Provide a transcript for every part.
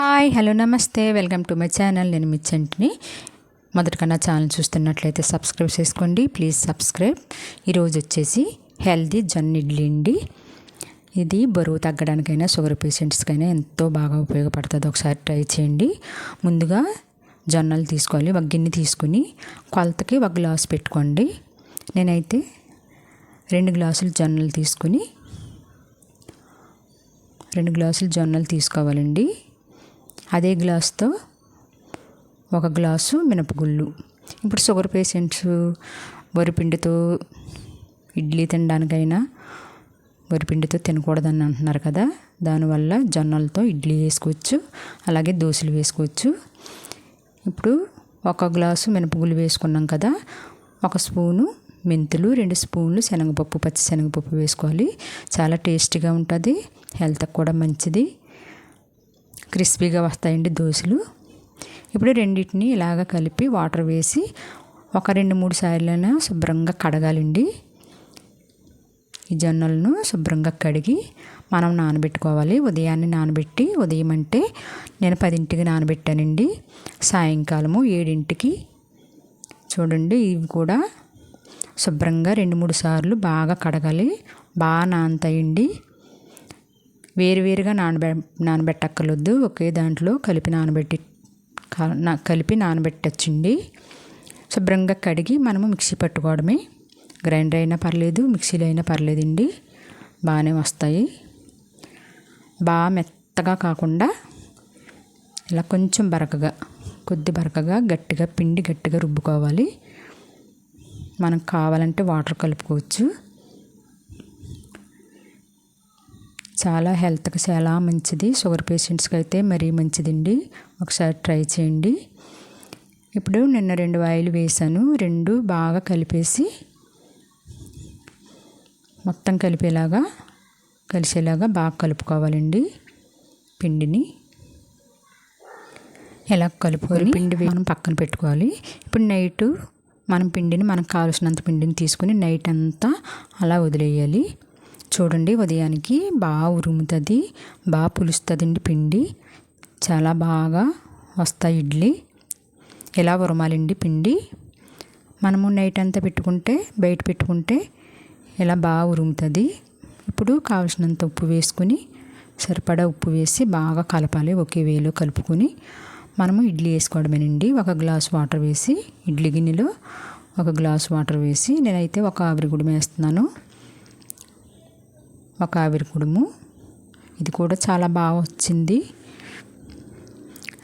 Hi hello నమస్తే. Welcome to my channel. నేను మిచ్చంటిని మొదటికన్నా ఛానల్ చూస్తున్నట్లయితే సబ్స్క్రైబ్ చేసుకోండి. Please subscribe. ఈరోజు వచ్చేసి హెల్దీ జొన్న ఇడ్లీ అండి. ఇది బరువు తగ్గడానికైనా షుగర్ పేషెంట్స్కైనా ఎంతో బాగా ఉపయోగపడుతుంది. ఒకసారి ట్రై చేయండి. ముందుగా జొన్నలు తీసుకోవాలి. ఒక గిన్నె తీసుకుని కొలతకి ఒక గ్లాస్ పెట్టుకోండి. నేనైతే రెండు గ్లాసులు జొన్నలు తీసుకుని రెండు గ్లాసులు జొన్నలు తీసుకోవాలండి. అదే గ్లాస్తో ఒక గ్లాసు మినపగుళ్ళు. ఇప్పుడు షుగర్ పేషెంట్స్ వరిపిండితో ఇడ్లీ తినడానికైనా వరిపిండితో తినకూడదని అంటున్నారు కదా. దానివల్ల జొన్నలతో ఇడ్లీ వేసుకోవచ్చు అలాగే దోశలు వేసుకోవచ్చు. ఇప్పుడు ఒక గ్లాసు మినపగుళ్ళు వేసుకున్నాం కదా. ఒక స్పూను మెంతులు రెండు స్పూన్లు శనగపప్పు పచ్చి శనగపప్పు వేసుకోవాలి. చాలా టేస్టీగా ఉంటుంది హెల్త్కి కూడా మంచిది. క్రిస్పీగా వస్తాయండి దోశలు. ఇప్పుడు రెండింటిని ఇలాగ కలిపి వాటర్ వేసి ఒక రెండు మూడు సార్లైనా శుభ్రంగా కడగాలండి. ఈ జొన్నలను శుభ్రంగా కడిగి మనం నానబెట్టుకోవాలి. ఉదయాన్నే నానబెట్టి ఉదయం అంటే నేను పదింటికి నానబెట్టానండి. సాయంకాలము ఏడింటికి. చూడండి ఇవి కూడా శుభ్రంగా రెండు మూడు సార్లు బాగా కడగాలి. బాగా నానతాయండి. వేరువేరుగా నానబె నానబెట్టక్కర్లొద్దు. ఒకే దాంట్లో కలిపి నానబెట్టి కలిపి నానబెట్టచ్చండి. శుభ్రంగా కడిగి మనము మిక్సీ పట్టుకోవడమే. గ్రైండర్ అయినా పర్లేదు మిక్సీలో అయినా పర్లేదండి. బాగానే వస్తాయి. బాగా మెత్తగా కాకుండా ఇలా కొంచెం బరకగా కొద్ది బరకగా గట్టిగా పిండి గట్టిగా రుబ్బుకోవాలి. మనకు కావాలంటే వాటర్ కలుపుకోవచ్చు. చాలా హెల్త్కి చాలా మంచిది. షుగర్ పేషెంట్స్కి అయితే మరీ మంచిదండి. ఒకసారి ట్రై చేయండి. ఇప్పుడు నిన్న రెండు ఆయిల్ వేసాను. రెండు బాగా కలిపేసి మొత్తం కలిపేలాగా కలిసేలాగా బాగా కలుపుకోవాలండి పిండిని. ఎలా కలుపుకొని పిండి మనం పక్కన పెట్టుకోవాలి. ఇప్పుడు నైట్ మనం పిండిని మనకు కావాల్సినంత పిండిని తీసుకుని నైట్ అంతా అలా వదిలేయాలి. చూడండి ఉదయానికి బాగా ఉరుముతుంది బాగా పులుస్తుందండి పిండి. చాలా బాగా వస్తాయి ఇడ్లీ. ఎలా ఉరమాలండి పిండి? మనము నైట్ అంతా పెట్టుకుంటే బయట పెట్టుకుంటే ఇలా బాగా ఉరుముతుంది. ఇప్పుడు కావలసినంత ఉప్పు వేసుకుని సరిపడా ఉప్పు వేసి బాగా కలపాలి ఒకే వేలో కలుపుకొని. మనము ఇడ్లీ వేసుకోవడమేనండి. ఒక గ్లాస్ వాటర్ వేసి ఇడ్లీ గిన్నెలో ఒక గ్లాస్ వాటర్ వేసి నేనైతే ఒక ఆవిరి గుడి వేస్తున్నాను ఒక ఆవిరి కుడుము. ఇది కూడా చాలా బాగా వచ్చింది.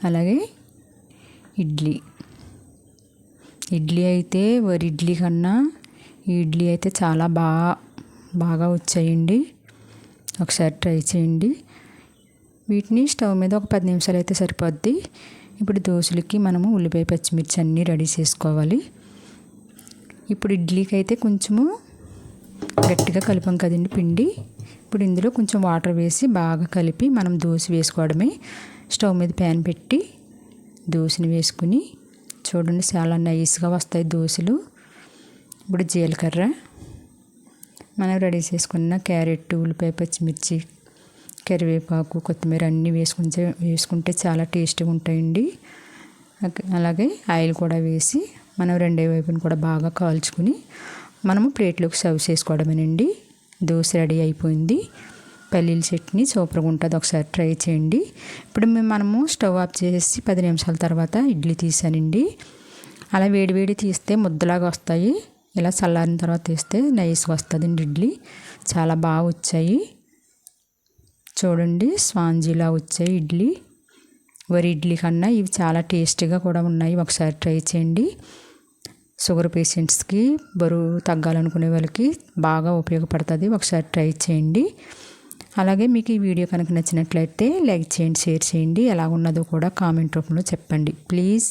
అలాగే ఇడ్లీ. ఇడ్లీ అయితే వరి ఇడ్లీ కన్నా ఈ ఇడ్లీ అయితే చాలా బాగా బాగా వచ్చాయండి. ఒకసారి ట్రై చేయండి. వీటిని స్టవ్ మీద ఒక పది నిమిషాలు అయితే సరిపోద్ది. ఇప్పుడు దోశలకి మనము ఉల్లిపాయ పచ్చిమిర్చి అన్నీ రెడీ చేసుకోవాలి. ఇప్పుడు ఇడ్లీకి అయితే కొంచెము గట్టిగా కలిపాం కదండి పిండి. ఇప్పుడు ఇందులో కొంచెం వాటర్ వేసి బాగా కలిపి మనం దోశ వేసుకోవడమే. స్టవ్ మీద ప్యాన్ పెట్టి దోశని వేసుకుని చూడండి చాలా నైస్గా వస్తాయి దోశలు. ఇప్పుడు జీలకర్ర. మనం రెడీ చేసుకున్న క్యారెట్ ఉల్లిపాయ పచ్చిమిర్చి కరివేపాకు కొత్తిమీర అన్నీ వేసుకుంటే వేసుకుంటే చాలా టేస్ట్గా ఉంటాయండి. అలాగే ఆయిల్ కూడా వేసి మనం రెండే వైపుని కూడా బాగా కాల్చుకుని మనము ప్లేట్లోకి సర్వ్ చేసుకోవడమేనండి. దోశ రెడీ అయిపోయింది. పల్లీల చట్నీ సూపర్గా ఉంటుంది. ఒకసారి ట్రై చేయండి. ఇప్పుడు మేము మనము స్టవ్ ఆఫ్ చేసి పది నిమిషాల తర్వాత ఇడ్లీ తీసానండి. అలా వేడివేడి తీస్తే ముద్దలాగా వస్తాయి. ఇలా చల్లారిన తర్వాత తీస్తే నైస్గా వస్తుందండి ఇడ్లీ. చాలా బాగా వచ్చాయి. చూడండి స్వాంజీలా వచ్చాయి ఇడ్లీ. వరి ఇడ్లీ కన్నా ఇవి చాలా టేస్టీగా కూడా ఉన్నాయి. ఒకసారి ట్రై చేయండి. షుగర్ పేషెంట్స్కి బరువు తగ్గాలనుకునే వాళ్ళకి బాగా ఉపయోగపడుతుంది. ఒకసారి ట్రై చేయండి. అలాగే మీకు ఈ వీడియో కనుక నచ్చినట్లయితే లైక్ చేయండి షేర్ చేయండి. ఎలా ఉన్నదో కూడా కామెంట్ రూపంలో చెప్పండి. ప్లీజ్.